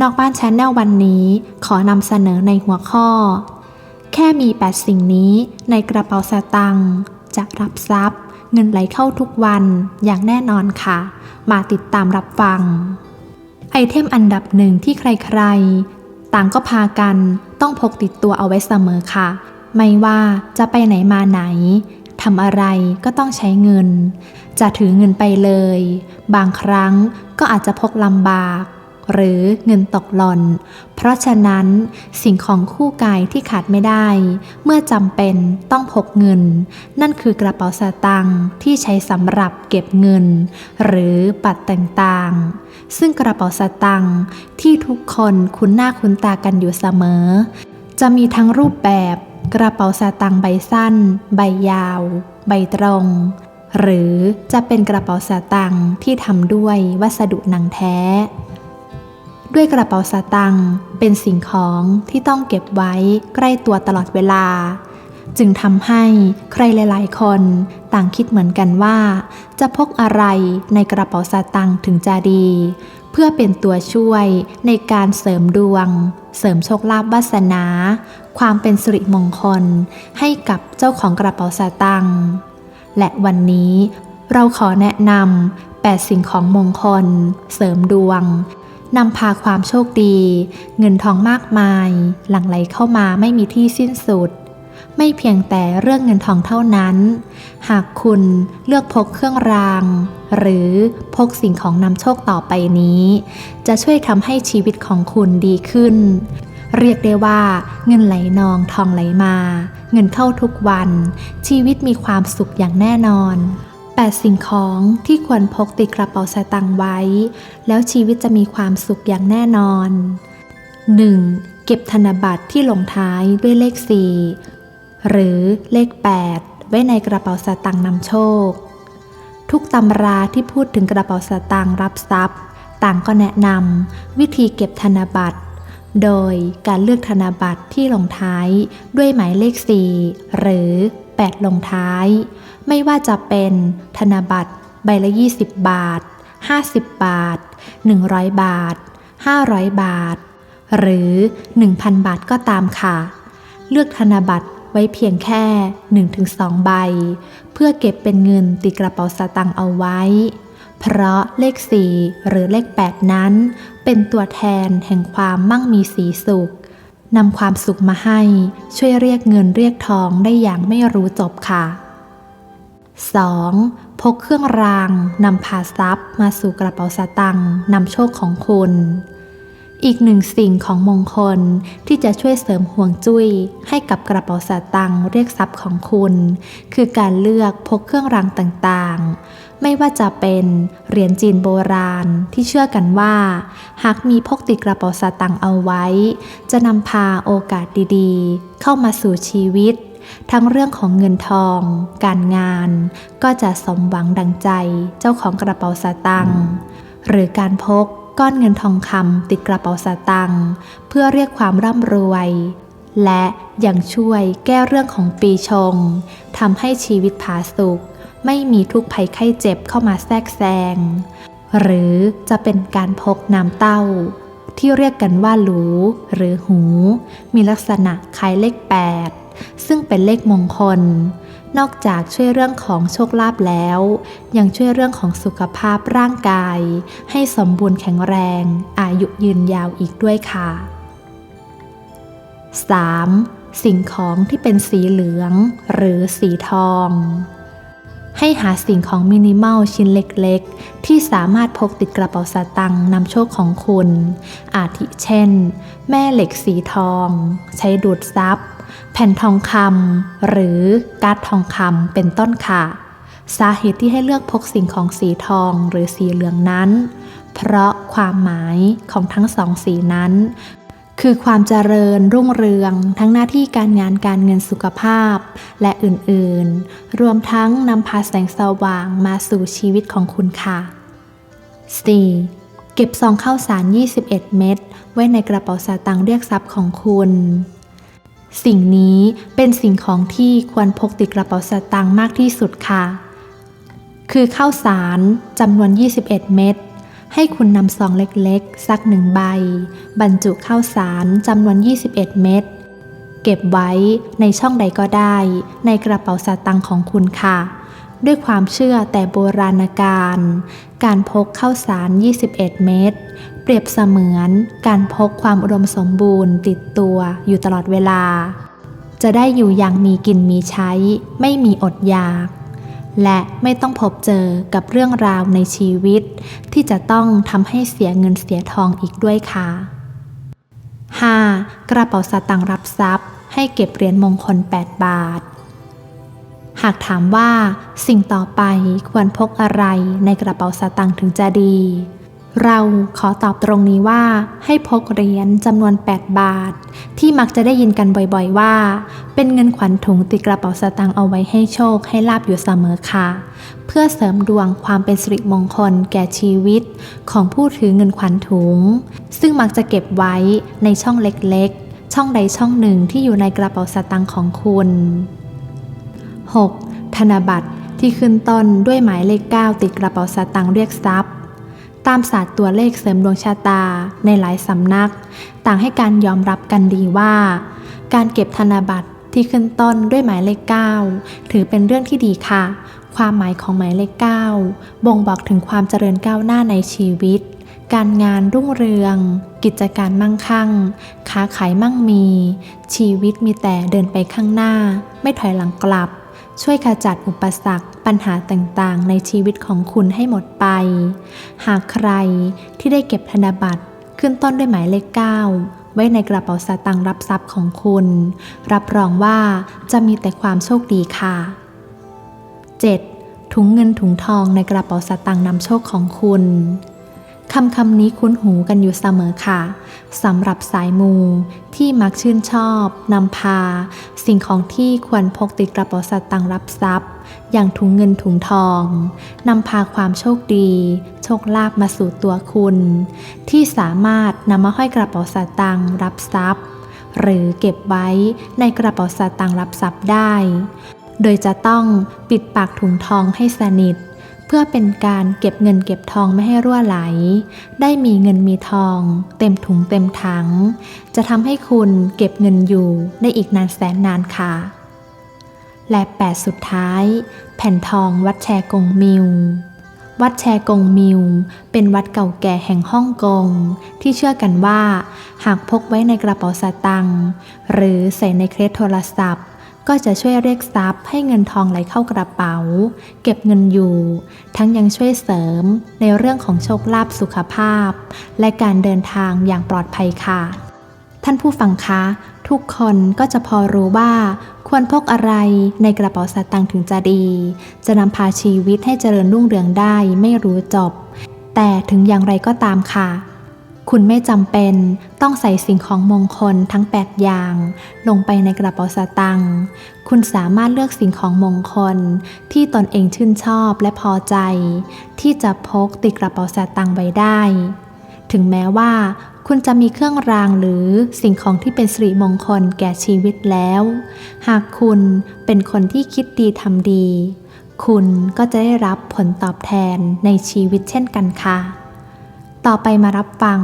นอกบ้านแชนแนลวันนี้ขอนำเสนอในหัวข้อ แค่มี 8 สิ่งนี้ในกระเป๋าสตางค์จะรับทรัพย์ เงินไหลเข้าทุกวันอย่างแน่นอนค่ะ มาติดตามรับฟัง ไอเทมอันดับหนึ่งที่ใครๆ ต่างก็พากันต้องพกติดตัวเอาไว้เสมอค่ะ ไม่ว่าจะไปไหนมาไหนทำอะไรก็ต้องใช้เงิน จะถือเงินไปเลย บางครั้งก็อาจจะพกลำบาก หรือเงินตกหล่น เพราะฉะนั้นสิ่งของคู่กายที่ขาดไม่ได้ เมื่อจำเป็นต้องพกเงิน นั่นคือกระเป๋าสตางค์ที่ใช้สำหรับเก็บเงิน หรือปัดต่างๆ ซึ่งกระเป๋าสตางค์ที่ทุกคนคุ้นหน้าคุ้นตากันอยู่เสมอ จะมีทั้งรูปแบบกระเป๋าสตางค์ใบสั้น ใบยาว ใบตรง หรือจะเป็นกระเป๋าสตางค์ที่ทำด้วยวัสดุหนังแท้ ด้วยกระเป๋าสตางค์เป็นสิ่งของที่ต้องเก็บไว้ใกล้ตัวตลอดเวลา จึงทำให้ใครหลายๆ คนต่างคิดเหมือนกันว่า จะพกอะไรในกระเป๋าสตางค์ถึงจะดี เพื่อเป็นตัวช่วยในการเสริมดวง เสริมโชคลาภวาสนา ความเป็นสิริมงคล ให้กับเจ้าของกระเป๋าสตางค์และวันนี้เราขอแนะนำ8 สิ่งของมงคล เสริมดวง นำพาความโชคดี เงินทองมากมาย หลั่งไหลเข้ามาไม่มีที่สิ้นสุด ไม่เพียงแต่เรื่องเงินทองเท่านั้น หากคุณเลือกพกเครื่องราง หรือพกสิ่งของนำโชคต่อไปนี้ จะช่วยทำให้ชีวิตของคุณดีขึ้น เรียกได้ว่า เงินไหลนองทองไหลมา เงินเข้าทุกวัน ชีวิตมีความสุขอย่างแน่นอน 8 สิ่งของที่ควรพกติดกระเป๋าสตางค์ไว้ แล้วชีวิตจะมีความสุขอย่างแน่นอน 1. เก็บธนบัตรที่ลงท้ายด้วยเลข 4 หรือเลข 8 ไว้ในกระเป๋าสตางค์นำโชค ทุกตำราที่พูดถึงกระเป๋าสตางค์รับทรัพย์ ต่างก็แนะนำวิธีเก็บธนบัตร โดยการเลือกธนบัตรที่ลงท้ายด้วยหมายเลข 4 หรือ 8 ลงท้าย ไม่ว่าจะเป็นธนบัตร ใบละ 20 บาท 50 บาท 100 บาท 500 บาท หรือ 1,000 บาทก็ตามค่ะ เลือกธนบัตรไว้เพียงแค่ 1-2 ใบ เพื่อเก็บเป็นเงินติดกระเป๋าสตางค์เอาไว้ เพราะเลข 4 หรือเลข 8 นั้น เป็นตัวแทนแห่งความมั่งมีสีสุข นำความสุขมาให้ ช่วยเรียกเงินเรียกทองได้อย่างไม่รู้จบค่ะ 2. พกเครื่องรางนำพาทรัพย์มาสู่กระเป๋าสตางค์นำโชคของคุณ อีกหนึ่งสิ่งของมงคลที่จะช่วยเสริมห่วงจุ้ย ให้กับกระเป๋าสตางค์เรียกทรัพย์ของคุณ คือการเลือกพกเครื่องรางต่างๆ ไม่ว่าจะเป็นเหรียญจีนโบราณที่เชื่อกันว่า หากมีพกติดกระเป๋าสตางค์เอาไว้ จะนำพาโอกาสดีๆ เข้ามาสู่ชีวิต ทั้งเรื่องของเงินทอง การงาน ก็จะสมหวังดังใจเจ้าของกระเป๋าสตางค์หรือการพก ก้อนเงินทองคำติดกระเป๋าสตางค์เพื่อเรียกความร่ำรวย และยังช่วยแก้เรื่องของปีชงทำให้ชีวิตผาสุกไม่มีทุกข์ภัยไข้เจ็บเข้ามาแทรกแซง หรือจะเป็นการพกน้ำเต้า ที่เรียกกันว่าหลูหรือหู มีลักษณะคล้ายเลข 8 ซึ่งเป็นเลขมงคล นอกจากช่วยเรื่องของโชคลาภแล้ว ยังช่วยเรื่องของสุขภาพร่างกาย ให้สมบูรณ์แข็งแรง อายุยืนยาวอีกด้วยค่ะ 3. สิ่งของที่เป็นสีเหลือง หรือสีทอง ให้หาสิ่งของมินิมอลชิ้นเล็กๆ ที่สามารถพกติดกระเป๋าสตางค์นำโชคของคุณ อาทิเช่น แม่เหล็กสีทอง ใช้ดูดซับ แผ่นทองคำหรือการ์ดทองคำเป็นต้นค่ะ สาเหตุที่ให้เลือกพกสิ่งของสีทองหรือสีเหลืองนั้น เพราะความหมายของทั้งสองสีนั้น คือความเจริญรุ่งเรือง ทั้งหน้าที่การงานการเงินสุขภาพ และอื่นๆ รวมทั้งนำพาแสงสว่างมาสู่ชีวิตของคุณค่ะ 4. เก็บซองข้าวสาร 21 เม็ด ไว้ในกระเป๋าสตางค์เรียกทรัพย์ของคุณ สิ่งนี้เป็นสิ่งของที่ควรพกติดกระเป๋าสตางค์มากที่สุดค่ะ คือข้าวสารจำนวน 21 เม็ด ให้คุณนำซองเล็กๆ สักหนึ่งใบ บรรจุข้าวสารจำนวน 21 เม็ด เก็บไว้ในช่องใดก็ได้ ในกระเป๋าสตางค์ของคุณค่ะ ด้วยความเชื่อแต่โบราณการ การพกข้าวสาร 21 เม็ดเปรียบเสมือนการพกความอุดมสมบูรณ์ ติดตัวอยู่ตลอดเวลา จะได้อยู่อย่างมีกินมีใช้ ไม่มีอดอยาก และไม่ต้องพบเจอกับเรื่องราวในชีวิต ที่จะต้องทำให้เสียเงินเสียทองอีกด้วยค่ะ 5. กระเป๋าสตางค์รับทรัพย์ ให้เก็บเหรียญมงคล 8 บาท หากถามว่าสิ่งต่อไปควรพกอะไรในกระเป๋าสตางค์ถึงจะดี เราขอตอบตรงนี้ว่าให้พกเหรียญจำนวน 8 บาท ที่มักจะได้ยินกันบ่อยๆว่า เป็นเงินขวัญถุงติดกระเป๋าสตางค์เอาไว้ให้โชคให้ลาบอยู่เสมอค่ะ เพื่อเสริมดวงความเป็นสิริมงคลแก่ชีวิต ของผู้ถือเงินขวัญถุง ซึ่งมักจะเก็บไว้ในช่องเล็กๆ ช่องใดช่องหนึ่งที่อยู่ในกระเป๋าสตางค์ของคุณ 6. ธนบัตรที่ขึ้นต้นด้วยหมายเลข 9 ติดกระเป๋าสตางค์เรียกทรัพย์ ตามศาสตร์ตัวเลขเสริมดวงชะตาในหลายสำนัก ต่างให้การยอมรับกันดีว่า การเก็บธนบัตรที่ขึ้นต้นด้วยหมายเลข 9 ถือเป็นเรื่องที่ดีค่ะ ความหมายของหมายเลข 9 บ่งบอกถึงความเจริญก้าวหน้าในชีวิต การงานรุ่งเรือง กิจการมั่งคั่ง ค้าขายมั่งมี ชีวิตมีแต่เดินไปข้างหน้า ไม่ถอยหลังกลับ ช่วยขจัดอุปสรรคปัญหาต่างๆ ในชีวิตของคุณให้หมดไป หากใครที่ได้เก็บธนบัตรขึ้นต้นด้วยหมายเลข 9 ไว้ในกระเป๋าสตางค์รับทรัพย์ของคุณ รับรองว่าจะมีแต่ความโชคดีค่ะ 7. ถุงเงินถุงทองในกระเป๋าสตางค์นำโชคของคุณ คำคำนี้คุ้นหูกันอยู่เสมอค่ะสำหรับสายมูที่มักชื่นชอบนำพา สิ่งของที่ควรพกติดกระเป๋าสตางค์รับทรัพย์ อย่างถุงเงินถุงทองนำพาความโชคดี โชคลาภมาสู่ตัวคุณ ที่สามารถนำมาห้อยกระเป๋าสตางค์รับทรัพย์ หรือเก็บไว้ในกระเป๋าสตางค์รับทรัพย์ได้ โดยจะต้องปิดปากถุงทองให้สนิท เพื่อเป็นการเก็บเงินเก็บทองไม่ให้รั่วไหล ได้มีเงินมีทอง เต็มถุงเต็มถัง จะทำให้คุณเก็บเงินอยู่ได้อีกนานแสนนานค่ะ และแปดสุดท้าย แผ่นทองวัดแชกงมิววัดแชกงมิว เป็นวัดเก่าแก่แห่งฮ่องกง ที่เชื่อกันว่า หากพกไว้ในกระเป๋าสตางค์หรือใส่ในเคสโทรศัพท์ ก็จะช่วยเรียกทรัพย์ให้เงินทองไหลเข้ากระเป๋า เก็บเงินอยู่ ทั้งยังช่วยเสริมในเรื่องของโชคลาภสุขภาพ และการเดินทางอย่างปลอดภัยค่ะ ท่านผู้ฟังคะ ทุกคนก็จะพอรู้ว่า ควรพกอะไรในกระเป๋าสตางค์ถึงจะดี จะนำพาชีวิตให้เจริญรุ่งเรืองได้ไม่รู้จบ แต่ถึงอย่างไรก็ตามค่ะ คุณไม่จำเป็นต้องใส่สิ่งของมงคลทั้ง 8 อย่าง ลงไปในกระเป๋าสตางค์ คุณสามารถเลือกสิ่งของมงคล ที่ตนเองชื่นชอบและพอใจ ที่จะพกติดกระเป๋าสตางค์ไว้ได้ ถึงแม้ว่า คุณจะมีเครื่องรางหรือสิ่งของที่เป็นสิริมงคลแก่ชีวิตแล้ว หากคุณเป็นคนที่คิดดีทำดี คุณก็จะได้รับผลตอบแทนในชีวิตเช่นกันค่ะ ต่อไปมารับฟัง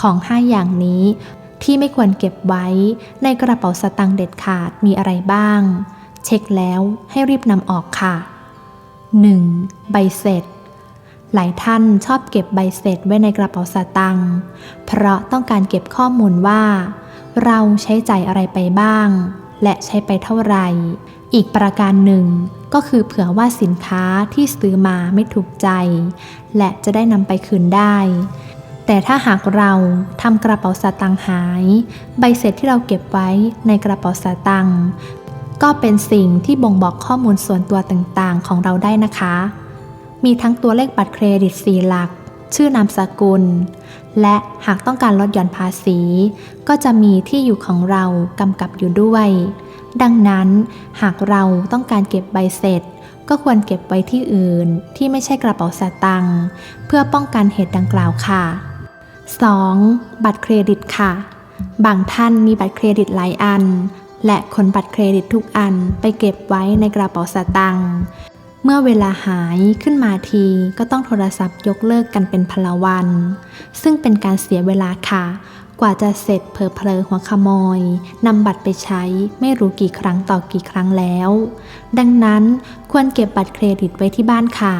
ของ5อย่างนี้ ที่ไม่ควรเก็บไว้ในกระเป๋าสตางค์เด็ดขาดมีอะไรบ้าง เช็คแล้วให้รีบนำออกค่ะ 1. ใบเสร็จ หลายท่านชอบเก็บใบเสร็จไว้ในกระเป๋าสตางค์เพราะต้องการเก็บข้อมูลว่า เราใช้ใจ่ายอะไรไปบ้าง และใช้ไปเท่าไหร่ อีกประการหนึ่งก็คือเผื่อว่าสินค้าที่ซื้อมาไม่ถูกใจ และจะได้นำไปคืนได้ แต่ถ้าหากเราทำกระเป๋าสตางค์หาย ใบเสร็จที่เราเก็บไว้ในกระเป๋าสตางค์ก็เป็นสิ่งที่บ่งบอกข้อมูลส่วนตัวต่างๆ ของเราได้นะคะ มีทั้งตัวเลขบัตรเครดิต4หลัก ชื่อนามสกุล และหากต้องการลดหย่อนภาษี ก็จะมีที่อยู่ของเรากำกับอยู่ด้วย ดังนั้นหากเราต้องการเก็บใบเสร็จ ก็ควรเก็บไว้ที่อื่นที่ไม่ใช่กระเป๋าสตางค์เพื่อป้องกันเหตุดังกล่าวค่ะ 2. บัตรเครดิตค่ะ บางท่านมีบัตรเครดิตหลายอัน และขนบัตรเครดิตทุกอันไปเก็บไว้ในกระเป๋าสตางค์เมื่อเวลาหายขึ้นมาทีก็ต้องโทรศัพท์ยกเลิกกันเป็นพลวัน ซึ่งเป็นการเสียเวลาค่ะ กว่าจะเสร็จเพอเพลอหัวขโมยนำบัตรไปใช้ไม่รู้กี่ครั้งต่อกี่ครั้งแล้ว ดังนั้นควรเก็บบัตรเครดิตไว้ที่บ้านค่ะ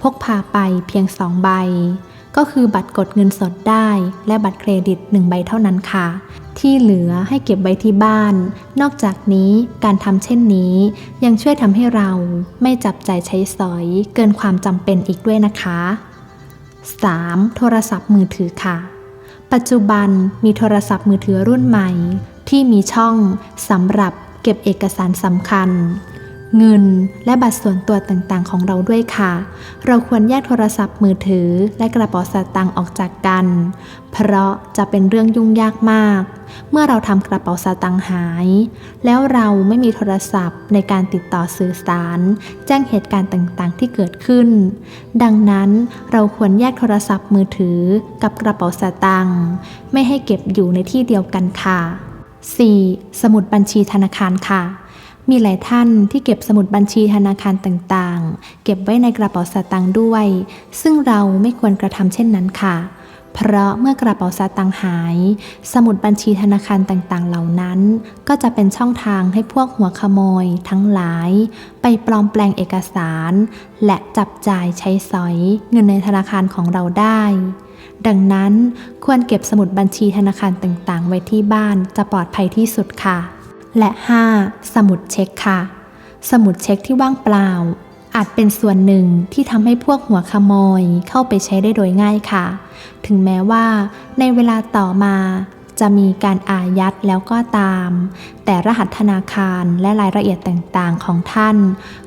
พกพาไปเพียงสองใบ ก็คือบัตรกดเงินสดได้ และบัตรเครดิตหนึ่งใบเท่านั้นค่ะ ที่เหลือให้เก็บไว้ที่บ้าน นอกจากนี้การทำเช่นนี้ยังช่วยทำให้เราไม่จับใจใช้สอยเกินความจำเป็นอีกด้วยนะคะ 3. โทรศัพท์มือถือค่ะ ปัจจุบันมีโทรศัพท์มือถือรุ่นใหม่ ที่มีช่องสำหรับเก็บเอกสารสำคัญ เงิน และบัตรส่วนตัวต่างๆ ของเราด้วยค่ะ เราควรแยกโทรศัพท์มือถือ และกระเป๋าสตางค์ออกจากกัน เพราะจะเป็นเรื่องยุ่งยากมาก เมื่อเราทำกระเป๋าสตางค์หาย แล้วเราไม่มีโทรศัพท์ในการติดต่อสื่อสาร แจ้งเหตุการณ์ต่างๆ ที่เกิดขึ้น ดังนั้นเราควรแยกโทรศัพท์มือถือกับกระเป๋าสตางค์ไม่ให้เก็บอยู่ในที่เดียวกันค่ะ 4. สมุดบัญชีธนาคารค่ะ มีหลายท่านที่เก็บสมุดบัญชีธนาคารต่างๆ เก็บไว้ในกระเป๋าสตางค์ด้วย ซึ่งเราไม่ควรกระทำเช่นนั้นค่ะ เพราะเมื่อกระเป๋าสตางค์หาย สมุดบัญชีธนาคารต่างๆ เหล่านั้น ก็จะเป็นช่องทางให้พวกหัวขโมย ทั้งหลาย ไปปลอมแปลงเอกสาร และจับจ่ายใช้สอย เงินในธนาคารของเราได้ดังนั้นควรเก็บสมุดบัญชีธนาคารต่างๆ ไว้ที่บ้านจะปลอดภัยที่สุดค่ะ และ 5. สมุดเช็คค่ะ สมุดเช็คที่ว่างเปล่า อาจเป็นส่วนหนึ่งที่ทำให้พวกหัวขโมยเข้าไปใช้ได้โดยง่ายค่ะ ถึงแม้ว่าในเวลาต่อมาจะมีการอายัดแล้วก็ตาม แต่รหัสธนาคารและรายละเอียดต่างๆของท่าน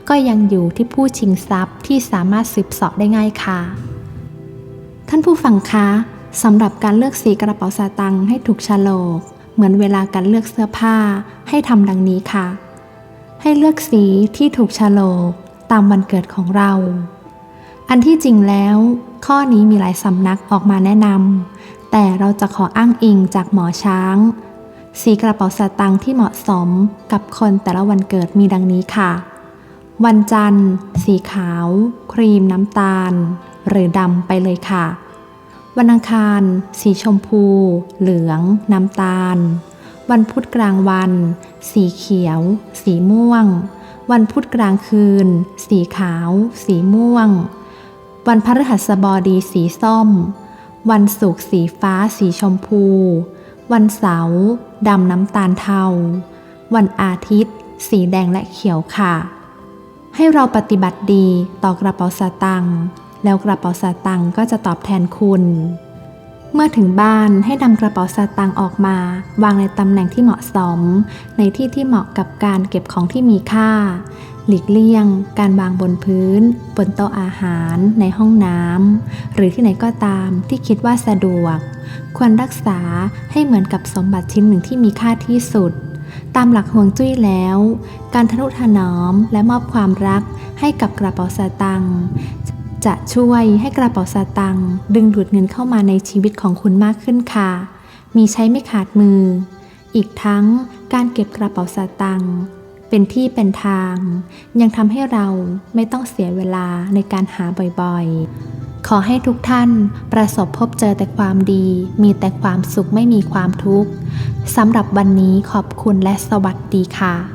ก็ยังอยู่ที่ผู้ชิงทรัพย์ที่สามารถสืบสาะได้ง่ายค่ะ ท่านผู้ฟังคะสำหรับการเลือกสีกระเป๋าสตางค์ให้ถูกฉลก เหมือนเวลาการเลือกเสื้อผ้าให้ทำดังนี้ค่ะ ให้เลือกสีที่ถูกโฉลกตามวันเกิดของเรา อันที่จริงแล้ว ข้อนี้มีหลายสำนักออกมาแนะนำแต่เราจะขออ้างอิงจากหมอช้าง สีกระเป๋าสตางค์ที่เหมาะสมกับคนแต่ละวันเกิดมีดังนี้ค่ะ วันจันทร์ สีขาว ครีมน้ำตาล หรือดำไปเลยค่ะ วันอังคาร สีชมพู เหลือง น้ำตาล วันพุธกลางวัน สีเขียว สีม่วง วันพุธกลางคืน สีขาว สีม่วง วันพฤหัสบดีสีส้ม วันศุกร์สีฟ้า สีชมพู วันเสาร์ดำน้ำตาลเทา วันอาทิตย์ สีแดงและเขียวค่ะ ให้เราปฏิบัติดีต่อกระเป๋าสตางค์ แล้วกระเป๋าสตางค์ก็จะตอบแทนคุณ เมื่อถึงบ้านให้นำกระเป๋าสตางค์ออกมา วางในตำแหน่งที่เหมาะสม ในที่ที่เหมาะกับการเก็บของที่มีค่า หลีกเลี่ยง การวางบนพื้น บนโต๊ะอาหาร ในห้องน้ำหรือที่ไหนก็ตามที่คิดว่าสะดวก ควรรักษาให้เหมือนกับสมบัติชิ้นหนึ่งที่มีค่าที่สุดตามหลักห่วงจุ้ยแล้ว การทนุถนอมและมอบความรักให้กับกระเป๋าสตางค์ จะช่วยให้กระเป๋าสตางค์ดึงดูดเงินเข้ามาในชีวิตของคุณมากขึ้นค่ะ มีใช้ไม่ขาดมือ อีกทั้งการเก็บกระเป๋าสตางค์เป็นที่เป็นทาง ยังทำให้เราไม่ต้องเสียเวลาในการหาบ่อยๆ ขอให้ทุกท่านประสบพบเจอแต่ความดี มีแต่ความสุขไม่มีความทุกข์สำหรับวันนี้ขอบคุณและสวัสดีค่ะ